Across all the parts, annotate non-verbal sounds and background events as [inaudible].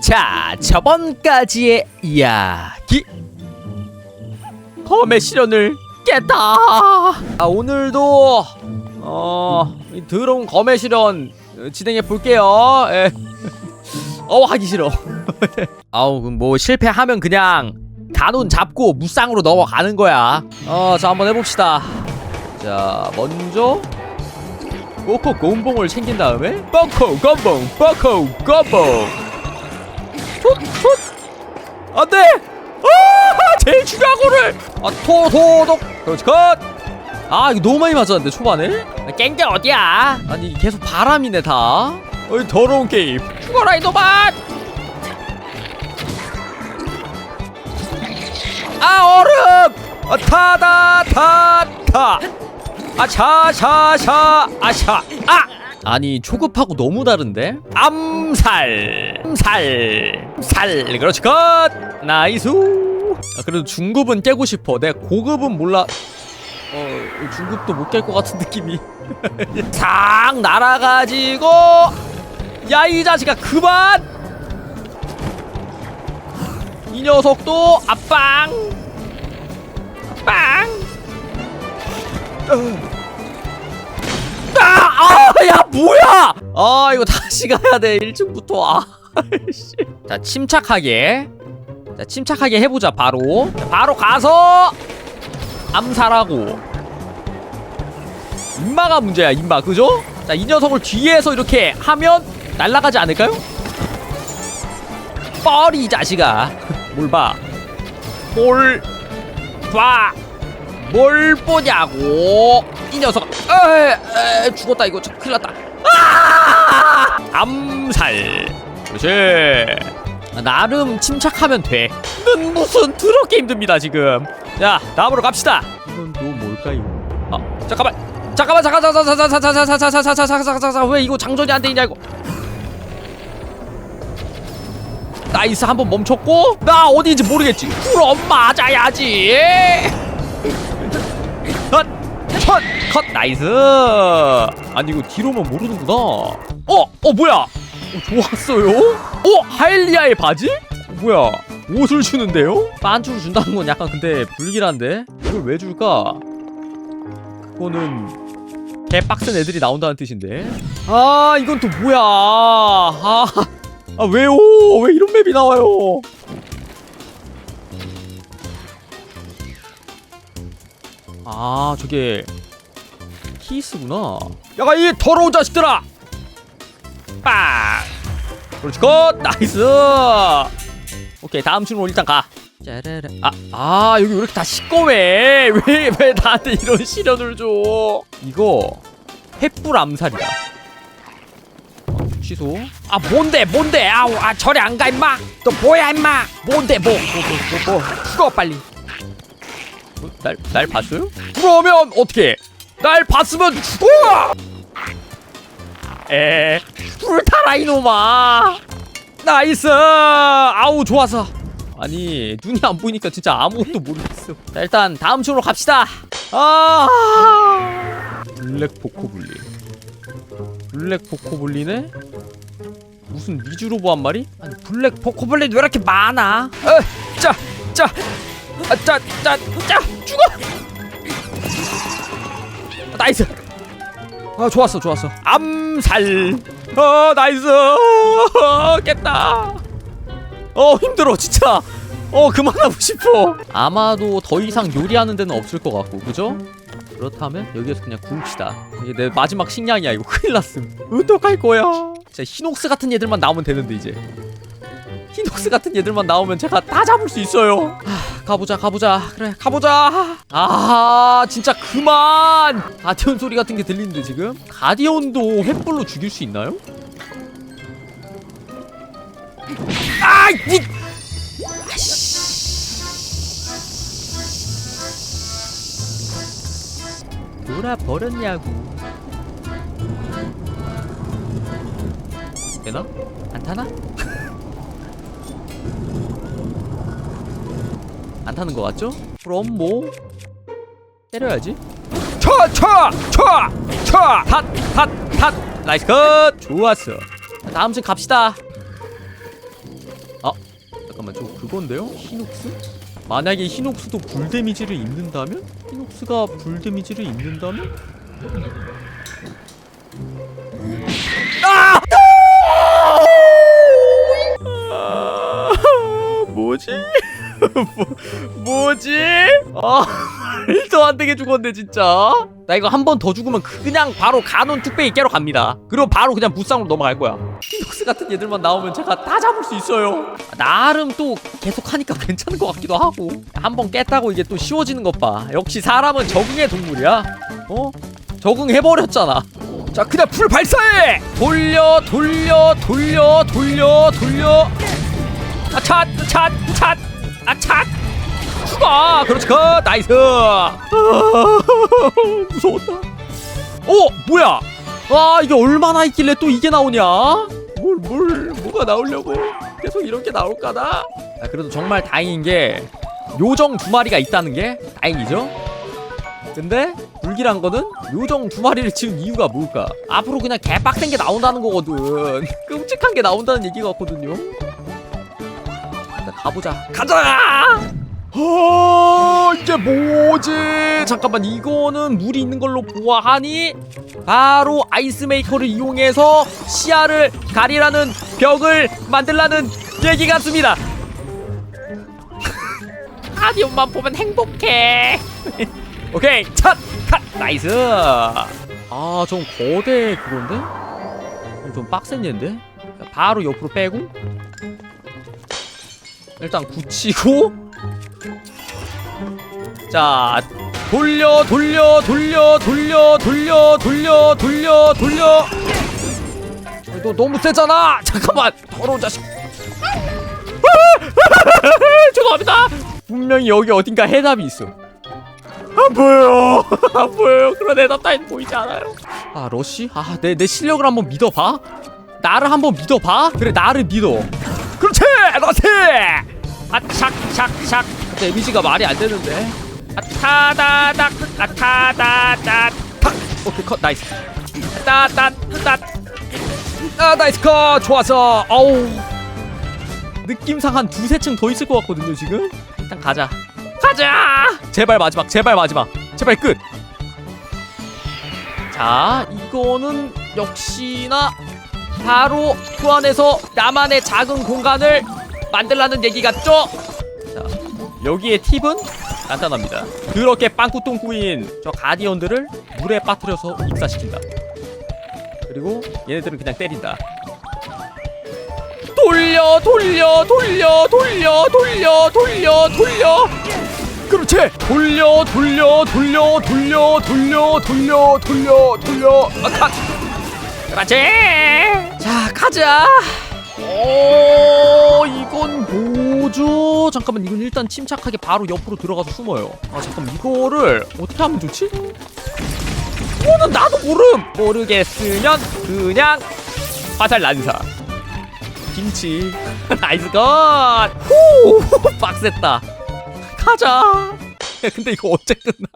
자, 저번까지의 이야기. 검의 시련을 깼다. 아, 오늘도 어, 이 더러운 검의 어, 진행해 볼게요. 예. 어, 하기 싫어. [laughs] 아우, 뭐 실패하면 그냥 간운 잡고 무쌍으로 넘어가는 거야. 어, 자 한번 해봅시다. 자, 먼저 꼬코 곰봉을 챙긴 다음에 뻐코 곰봉, 뻐코 곰봉. 훗 훗 안 돼. 아, 제일 중요한 거를. 아, 토도독. 그렇지 컷. 아, 이거 너무 많이 맞았는데 초반에. 깽깽 어디야? 아니 이게 계속 바람이네 다. 어이 더러운 게임. 죽어라 이놈아. 아 얼음 아, 타다 타 타 아 샤 샤 샤 아 샤 아 아니 초급하고 너무 다른데 암살 암살 살. 그렇지 컷. 나이스. 아, 그래도 중급은 깨고 싶어. 내 고급은 몰라. 어 중급도 못 깰 것 같은 느낌이. [laughs] 싹 날아가지고. 야 이 자식아 그만! 이 녀석도 아빵. 빵. 아, 아, 야, 뭐야? 아, 이거 다시 가야 돼. 1층부터. 아, 씨. 자, 침착하게. 자, 침착하게 해보자, 바로. 자, 바로 가서 암살하고. 인마가 문제야, 인마. 그죠? 자, 이 녀석을 뒤에서 이렇게 하면 날아가지 않을까요? 뻘이 이 자식아 [laughs] 뭘 봐? 뭘 봐? 뭘 보냐고 이 녀석 에, 에 죽었다 이거 참 큰일 났다 아! 암살 그렇지 나름 침착하면 돼 는 무슨 더럽게 힘듭니다 지금 자 다음으로 갑시다 이건 또 뭘까요 아 잠깐만 잠깐만 잠깐 잠깐 잠깐 잠깐 잠깐 잠깐 잠깐 잠깐 잠깐 잠깐 왜 이거 장전이 안돼 있냐 이거 나이스 한번 멈췄고 나 어디인지 모르겠지 그럼 맞아야지 컷! 컷! 컷! 나이스 아니 이거 뒤로만 모르는구나 어! 어 뭐야 어, 좋았어요 어? 하일리아의 바지? 어, 뭐야 옷을 주는데요? 빤주를 준다는 건 약간 [laughs] 근데 불길한데 이걸 왜 줄까? 그거는 개빡센 애들이 나온다는 뜻인데 아 이건 또 뭐야 아 아 왜요? 왜 이런 맵이 나와요? 아 저게 키스구나. 야가 이 더러운 자식들아! 빵! 그렇지 컷! 나이스! 오케이 다음 층으로 일단 가. 짜라라. 아, 아 여기 왜 이렇게 다 시꺼매? [laughs] 왜, 왜 나한테 이런 시련을 줘? 이거 횃불 암살이다. 취소. 아 뭔데 뭔데 아우 아 저리 안 가 임마. 또 뭐야 임마. 뭔데 뭐 뭐 뭐 뭐 뭐, 죽어 빨리. 어, 날, 날 봤어요? 그러면 어떻게? 날 봤으면 죽어! 에, 불타라 이놈아! 나이스! 아우 좋았어. 아니 눈이 안 보이니까 진짜 아무것도 모르겠어. 자 일단 다음 층으로 갑시다. 아, 블랙 포코블리. 블랙 포코블리네? 무슨 미주로보 한 마리? 아니 블랙 포코블리 왜 이렇게 많아? 어, 자, 자, 아, 죽어! 아, 나이스! 아, 좋았어, 좋았어. 암살! 어, 나이스! 어, 깼다! 어, 힘들어, 진짜! 어, 그만하고 싶어! 아마도 더 이상 요리하는 데는 없을 것 같고, 그죠? 그렇다면 여기에서 그냥 굶시다. 이게 내 마지막 식량이야, 이거 큰일 났음. 어떡할 거야? 진짜 히녹스 같은 얘들만 나오면 되는데, 이제. 히녹스 같은 얘들만 나오면 제가 다 잡을 수 있어요. 하, 가보자, 가보자. 그래, 가보자. 아, 진짜 그만. 가디언 소리 같은 게 들리는데 지금? 가디언도 횃불로 죽일 수 있나요? 아, 이. 돌아 버렸냐고. 되나? 안 타나? [laughs] 안 타는 거 같죠? 그럼 뭐 때려야지. 쳐 쳐 쳐 쳐 탓 탓 탓 나이스 컷 좋았어. 자, 다음 층 갑시다. 잠깐만 저 그건데요? 히녹스? 만약에 히녹스도 불 데미지를 입는다면? 히녹스가 불 데미지를 입는다면? 뭐지? 뭐, [laughs] 뭐지? 아 말도 안 되게 죽었네 진짜. 나 이거 한 번 더 죽으면 그냥 바로 가논 뚝배기 깨러 갑니다. 그리고 바로 그냥 무쌍으로 넘어갈 거야. 피닉스 같은 애들만 나오면 제가 다 잡을 수 있어요. 나름 또 계속 하니까 [laughs] 괜찮은 것 같기도 하고. 한 번 깼다고 이게 또 쉬워지는 것 봐. 역시 사람은 적응의 동물이야. 어? 적응해버렸잖아. 자 그냥 풀 발사해! 돌려 돌려 돌려 돌려 돌려 아찻찻찻 아찻 죽어. 그렇지 그 나이스. 아, [laughs] 무서웠다. 어 뭐야? 아 이게 얼마나 있길래 또 이게 나오냐? 뭘 뭘 뭐가 나오려고 계속 이렇게 나올까나? 아, 그래도 정말 다행인 게 요정 두 마리가 있다는 게 다행이죠? 근데 불길한 거는 요정 두 마리를 지은 이유가 뭘까? 앞으로 그냥 개빡센 게 나온다는 거거든. [laughs] 끔찍한 게 나온다는 얘기 같거든요 가보자. 가자! 어 이게 뭐지? 잠깐만 이거는 물이 있는 걸로 보아하니 바로 아이스 메이커를 이용해서 시야를 가리라는 벽을 만들라는 얘기 같습니다. [laughs] 아디온만 보면 행복해. [laughs] 오케이 첫 컷! 나이스! 아좀 거대 그건데? 좀 빡센 얘인데? 바로 옆으로 빼고 일단 굳히고. 자 돌려 돌려 돌려 돌려 돌려 돌려 돌려 돌려. 너 너무 세잖아. [laughs] 잠깐만. 더러운 자식. [laughs] 죄송합니다. 분명히 여기 어딘가 해답이 있어 안 보여요. [laughs] 안 보여요. 그런 해답 따윈 보이지 않아요? 아 러쉬? 아내 내 실력을 한번 믿어봐. 나를 한번 믿어봐. 그래 나를 믿어. 그렇지! 러쉬 아착착착. 데미지가 말이 안 되는데. 아타다닥 아타다닥. 탁! 오케이 컷. 나이스. 따따따 아 나이스 컷. 좋았어 어우. 느낌상 한 두세 층 더 있을 것 같거든요 지금? 일단 가자. 가자! 제발 마지막 제발 마지막. 제발 끝자 이거는 역시나 바로 그 안에서 나만의 작은 공간을 만들라는 얘기 같죠? 자, 여기에 팁은 간단합니다. 그렇게 빵꾸똥꾸인 저 가디언들을 물에 빠뜨려서 익사시킨다. 그리고 얘네들은 그냥 때린다. 돌려, 돌려, 돌려, 돌려, 돌려, 돌려, 돌려. 그렇지. 돌려, 돌려, 돌려, 돌려, 돌려, 돌려, 돌려, 돌려. 아, 컷. 그렇지. 자, 가자. 오? 잠깐만 이건 일단 침착하게 바로 옆으로 들어가서 숨어요. 아 잠깐 이거를 어떻게 하면 좋지? 이거는 나도 모름! 모르겠으면 그냥 화살 난사. 김치. [laughs] 나이스 컷후! [laughs] 빡셌다. 가자. 야, [laughs] 근데 이거 언제 끝나?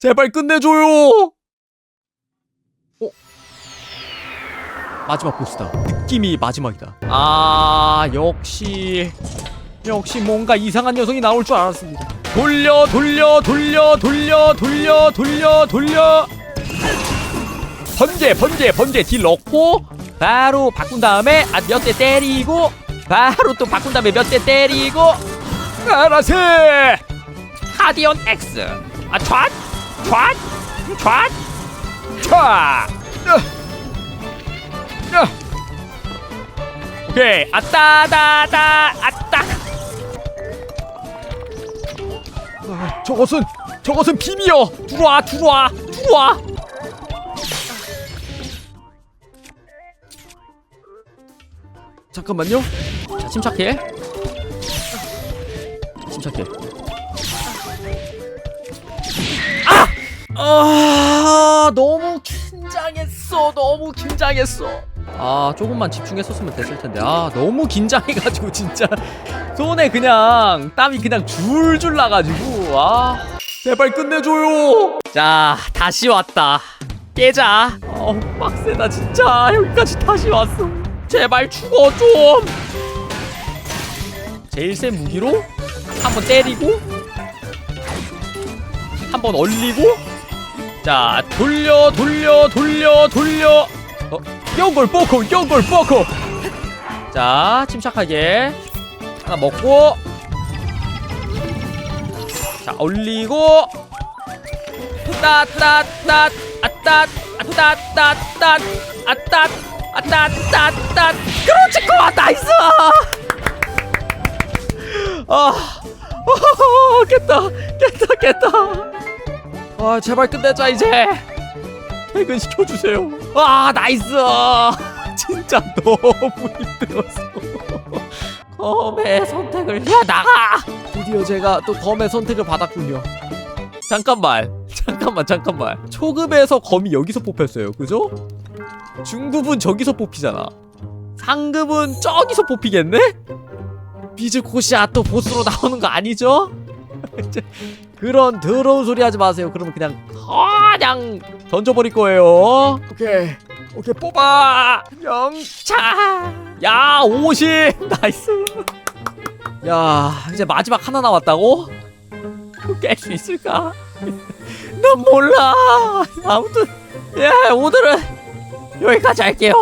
제발 끝내줘요! 마지막 보스다. 느낌이 마지막이다. 아 역시 역시 뭔가 이상한 녀석이 나올 줄 알았습니다. 돌려 돌려 돌려 돌려 돌려 돌려 돌려 번개 번개 번개 딜 넣고 바로 바꾼 다음에 아, 몇 대 때리고 바로 또 바꾼 다음에 몇 대 때리고 알아서 하디온 X 아 촤! 촤! 촤! 촤! 으. 야! 오케이 아따다다 아따 아, 저것은 저것은 비밀이여 들어와 들어와 들어와. 잠깐만요. 자 침착해. 침착해. 아! 아 너무 긴장했어. 너무 긴장했어 아 조금만 집중했었으면 됐을 텐데. 아 너무 긴장해가지고 [laughs] 진짜 손에 그냥 땀이 그냥 줄줄 나가지고. 아 제발 끝내줘요. 자 다시 왔다. 깨자. 어 빡세다 진짜. 여기까지 다시 왔어. 제발 죽어 좀. 제일 센 무기로 한번 때리고 한번 얼리고. 자 돌려 돌려 돌려 돌려 어 영골 뽀코 영골 뽀코 자 침착하게. 하나 먹고. 자 올리고. 따따따 아따 아따따따 아따 아따따따. 그렇지 고 나이스! 아 어, 깼다 깼다 깼다. 아 제발 끝내자 이제 퇴근 시켜주세요. 아 나이스! [laughs] 진짜 너무 힘들었어. [laughs] 검의 선택을 야 나가! 드디어 제가 또 검의 선택을 받았군요. 잠깐만. [laughs] 잠깐만 잠깐만. 초급에서 검이 여기서 뽑혔어요. 그죠? 중급은 저기서 뽑히잖아. 상급은 저기서 뽑히겠네? 비즈코시아 또 보스로 나오는 거 아니죠? 그런 더러운 소리 하지 마세요. 그러면 그냥 그냥 던져버릴 거예요. 오케이. 오케이 뽑아. 영차 야 50 [laughs] 나이스. 야 이제 마지막 하나 남았다고? 깰 수 있을까? [laughs] 난 몰라. 아무튼 예 오늘은 여기까지 할게요